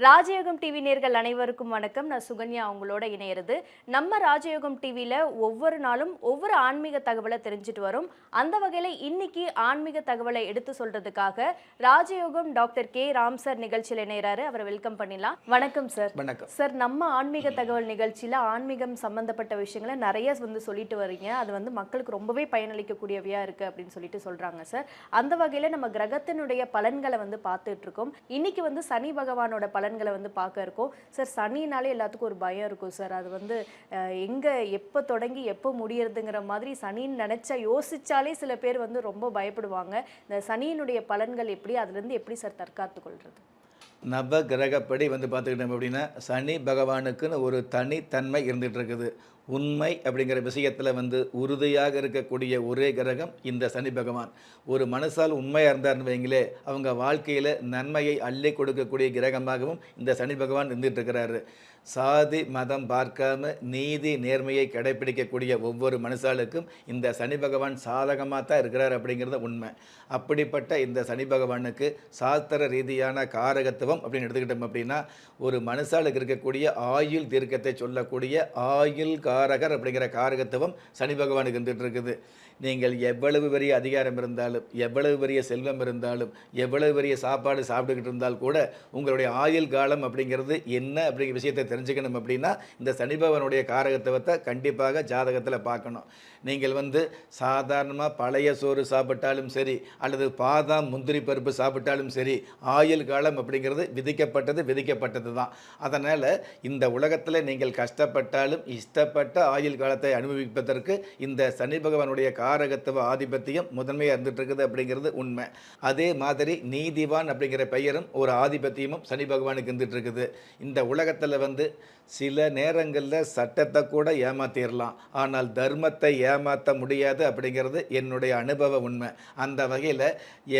ராஜயோகம் டிவி நேர்கள் அனைவருக்கும் வணக்கம். நான் சுகன்யா அவங்களோட இணையிறது. நம்ம ராஜயோகம் டிவியில் ஒவ்வொரு நாளும் ஒவ்வொரு ஆன்மீக தகவலை தெரிஞ்சுட்டு வரும். அந்த வகையில் இன்னைக்கு ஆன்மீக தகவலை எடுத்து சொல்றதுக்காக ராஜயோகம் டாக்டர் கே. ராம் சார் நிகழ்ச்சியில் இணையறாரு. அவரை வெல்கம் பண்ணிடலாம். வணக்கம் சார். வணக்கம். சார் நம்ம ஆன்மீக தகவல் நிகழ்ச்சியில் ஆன்மீகம் சம்பந்தப்பட்ட விஷயங்களை நிறைய வந்து சொல்லிட்டு வரீங்க. அது வந்து மக்களுக்கு ரொம்பவே பயனளிக்கக்கூடியவையா இருக்கு அப்படின்னு சொல்லிட்டு சொல்றாங்க சார். அந்த வகையில் நம்ம கிரகத்தினுடைய பலன்களை வந்து பார்த்துட்டு இருக்கோம். இன்னைக்கு வந்து சனி பகவானோட பலன்களை வந்து பார்க்க இருக்கோம். சார் சனினாலே எல்லாத்துக்கும் ஒரு பயம் இருக்கும் சார் அது வந்து எங்கே எங்க எப்போ தொடங்கி எப்போ முடியறதுங்கிற மாதிரி சனின்னு நினைச்சா யோசிச்சாலே சில பேர் வந்து ரொம்ப பயப்படுவாங்க. இந்த சனியினுடைய பலன்கள் எப்படி அதுலேருந்து எப்படி சார் தற்காத்து கொள்வது நவ கிரகப்படி வந்து பார்த்துக்கிட்டோம் அப்படின்னா சனி பகவானுக்குன்னு ஒரு தனித்தன்மை இருந்துகிட்டு இருக்குது உண்மை அப்படிங்கிற விஷயத்தில் வந்து உறுதியாக இருக்கக்கூடிய ஒரே கிரகம் இந்த சனி பகவான். ஒரு மனசால் உண்மையாக இருந்தார்னு வைங்களே அவங்க வாழ்க்கையில் நன்மையை அள்ளி கொடுக்கக்கூடிய கிரகமாகவும் இந்த சனி பகவான் இருந்துகிட்டு இருக்கிறாரு சாதி மதம் பார்க்காம நீதி நேர்மையை கடைபிடிக்கக்கூடிய ஒவ்வொரு மனுஷாளுக்கும் இந்த சனி பகவான் சாதகமாக தான் இருக்கிறார் அப்படிங்கிறது உண்மை. அப்படிப்பட்ட இந்த சனி பகவானுக்கு சாஸ்திர ரீதியான காரகத்துவம் அப்படின்னு எடுத்துக்கிட்டோம் அப்படின்னா ஒரு மனுஷாளுக்கு இருக்கக்கூடிய ஆயுள் தீர்க்கத்தை சொல்லக்கூடிய ஆயுள் காரகர் அப்படிங்கிற காரகத்துவம் சனி பகவானுக்கு இருந்துட்டு இருக்குது. நீங்கள் எவ்வளவு பெரிய அதிகாரம் இருந்தாலும் எவ்வளவு பெரிய செல்வம் இருந்தாலும் எவ்வளவு பெரிய சாப்பாடு சாப்பிட்டுக்கிட்டு இருந்தால் கூட உங்களுடைய ஆயுள் காலம் அப்படிங்கிறது என்ன அப்படிங்கிற விஷயத்தை தெரிஞ்சுக்கணும் அப்படின்னா இந்த சனி பகவானுடைய காரகத்துவத்தை கண்டிப்பாக ஜாதகத்தில் பார்க்கணும். நீங்கள் வந்து சாதாரணமாக பழைய சோறு சாப்பிட்டாலும் சரி அல்லது பாதாம் முந்திரி பருப்பு சாப்பிட்டாலும் சரி ஆயுள் காலம் அப்படிங்கிறது விதிக்கப்பட்டது விதிக்கப்பட்டது தான். அதனால் இந்த உலகத்தில் நீங்கள் கஷ்டப்பட்டாலும் இஷ்டப்பட்ட ஆயுள் காலத்தை அனுபவிப்பதற்கு இந்த சனி பகவானுடைய காரகத்துவ ஆதிபத்தியம் முதன்மையாக இருந்துட்டு இருக்குது அப்படிங்கிறது உண்மை. அதே மாதிரி நீதிவான் அப்படிங்கிற பெயரும் ஒரு ஆதிபத்தியமும் சனி பகவானுக்கு இருந்துட்டு இருக்குது இந்த உலகத்தில் வந்து சில நேரங்களில் சட்டத்தை கூட ஏமாத்திடலாம் ஆனால் தர்மத்தை ஏமாற்ற முடியாது அப்படிங்கிறது என்னுடைய அனுபவ உண்மை. அந்த வகையில்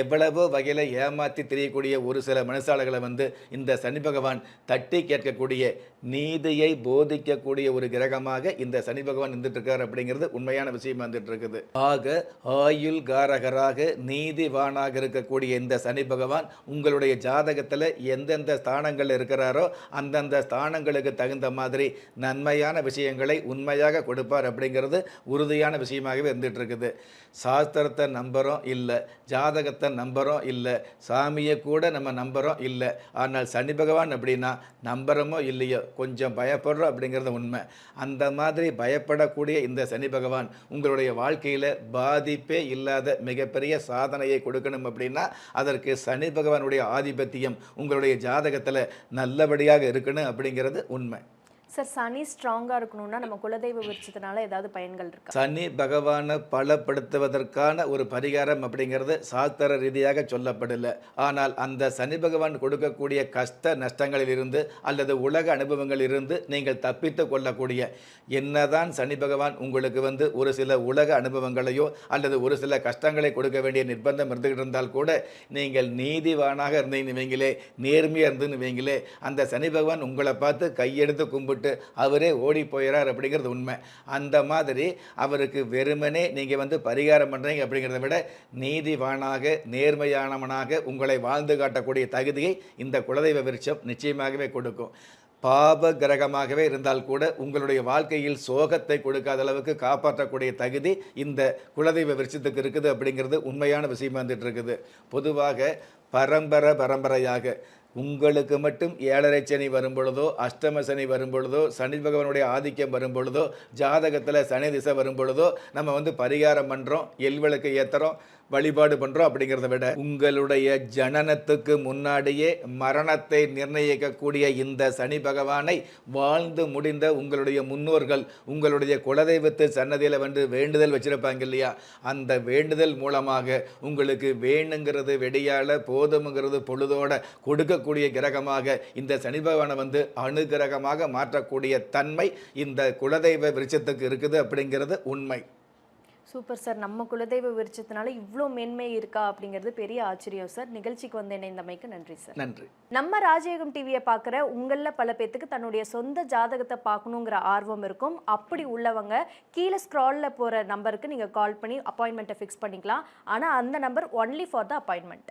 எவ்வளவோ வகையில் ஏமாற்றி தெரியக்கூடிய ஒரு சில மனுஷாளர்களை வந்து இந்த சனி பகவான் தட்டி கேட்கக்கூடிய நீதியை போதிக்கக்கூடிய ஒரு கிரகமாக இந்த சனி பகவான் இருந்துட்டு இருக்கார் அப்படிங்கிறது உண்மையான விஷயம் வந்துட்டு இருக்குது ஆக ஆயுள் காரகராக நீதிவானாக இருக்கக்கூடிய இந்த சனி பகவான் உங்களுடைய ஜாதகத்தில் எந்தெந்த ஸ்தானங்கள் இருக்கிறாரோ அந்தந்த ஸ்தானங்கள் உங்களுக்கு தகுந்த மாதிரி நன்மையான விஷயங்களை உண்மையாக கொடுப்பார் அப்படிங்கிறது உறுதியான விஷயமாகவே இருந்துட்டு இருக்குது சாஸ்திரத்தை நம்புகிறோம் இல்லை ஜாதகத்தை நம்புகிறோம் இல்லை சாமியை கூட நம்ம நம்புகிறோம் இல்லை ஆனால் சனி பகவான் அப்படின்னா நம்புகிறோமோ இல்லையோ கொஞ்சம் பயப்படுறோம் அப்படிங்கிறது உண்மை. அந்த மாதிரி பயப்படக்கூடிய இந்த சனி பகவான் உங்களுடைய வாழ்க்கையில் பாதிப்பே இல்லாத மிகப்பெரிய சாதனையை கொடுக்கணும் அப்படின்னா அதற்கு சனி பகவானுடைய ஆதிபத்தியம் உங்களுடைய ஜாதகத்தில் நல்லபடியாக இருக்கணும் அப்படிங்கிறது உண்மை. சார் சனி ஸ்ட்ராங்காக இருக்கணும்னா நம்ம குலதெய்வ விருட்சத்தினால ஏதாவது பயன்கள் இருக்கு? சனி பகவானை பலப்படுத்துவதற்கான ஒரு பரிகாரம் அப்படிங்கிறது சாஸ்திர ரீதியாக சொல்லப்படலை. ஆனால் அந்த சனி பகவான் கொடுக்கக்கூடிய கஷ்ட நஷ்டங்களில் இருந்து அல்லது உலக அனுபவங்களில் இருந்து நீங்கள் தப்பித்து கொள்ளக்கூடிய என்னதான் சனி பகவான் உங்களுக்கு வந்து ஒரு சில உலக அனுபவங்களையோ அல்லது ஒரு சில கஷ்டங்களை கொடுக்க வேண்டிய நிர்பந்தம் இருந்துகிட்டு இருந்தால் கூட நீங்கள் நீதிவானாக இருந்தீங்கன்னு வைங்களே நேர்மையாக இருந்துன்னு வைங்களே அந்த சனி பகவான் உங்களை பார்த்து கையெடுத்து கும்பிட்டு அவரே ஓடி போயிறார் அப்படிங்கிறது உண்மை. அந்த மாதிரி அவருக்கு வெறுமனே நீங்கள் வந்து பரிகாரம் பண்ணுறீங்க அப்படிங்கிறத விட நீதிவானாக நேர்மையானவனாக உங்களை வாழ்ந்து காட்டக்கூடிய தகுதியை இந்த குலதெய்வ விருட்சம் நிச்சயமாகவே கொடுக்கும். பாப கிரகமாகவே இருந்தால் கூட உங்களுடைய வாழ்க்கையில் சோகத்தை கொடுக்காத அளவுக்கு காப்பாற்றக்கூடிய தகுதி இந்த குலதெய்வ விருட்சத்துக்கு இருக்குது அப்படிங்கிறது உண்மையான விஷயமா வந்துட்டு இருக்குது. பொதுவாக பரம்பரை பரம்பரையாக உங்களுக்கு மட்டும் ஏழரை சனி வரும்பொழுதோ அஷ்டம சனி வரும்பொழுதோ சனி பகவானுடைய ஆதிக்கம் வரும்பொழுதோ ஜாதகத்தில் சனி திசை வரும்பொழுதோ நம்ம வந்து பரிகாரம் பண்ணுறோம் எல்விளக்கு ஏற்றுறோம் வழிபாடு பண்ணுறோம் அப்படிங்கிறத விட உங்களுடைய ஜனனத்துக்கு முன்னாடியே மரணத்தை நிர்ணயிக்கக்கூடிய இந்த சனி பகவானை வாழ்ந்து முடிந்த உங்களுடைய முன்னோர்கள் உங்களுடைய குலதெய்வத்து சன்னதியில் வந்து வேண்டுதல் வச்சுருப்பாங்க இல்லையா? அந்த வேண்டுதல் மூலமாக உங்களுக்கு வேணுங்கிறது வெடியால் போதும்ங்கிறது பொழுதோட கொடுக்கக்கூடிய கிரகமாக இந்த சனி பகவானை வந்து அணுகிரகமாக மாற்றக்கூடிய தன்மை இந்த குலதெய்வ விருட்சத்துக்கு இருக்குது அப்படிங்கிறது உண்மை. சூப்பர் சார் நம்ம குலதெய்வ விருட்சத்தினால இவ்வளோ மேன்மை இருக்கா அப்படிங்கிறது பெரிய ஆச்சரியம் சார் நிகழ்ச்சிக்கு வந்து இணைந்தமைக்கு நன்றி சார் நன்றி. நம்ம ராஜயோகம் டிவியை பார்க்குற உங்களில் பல பேத்துக்கு தன்னுடைய சொந்த ஜாதகத்தை பார்க்கணுங்கிற ஆர்வம் இருக்கும். அப்படி உள்ளவங்க கீழே ஸ்க்ராலில் போகிற நம்பருக்கு நீங்கள் கால் பண்ணி அப்பாயின்மெண்ட்டை ஃபிக்ஸ் பண்ணிக்கலாம். ஆனால் அந்த number only for the appointment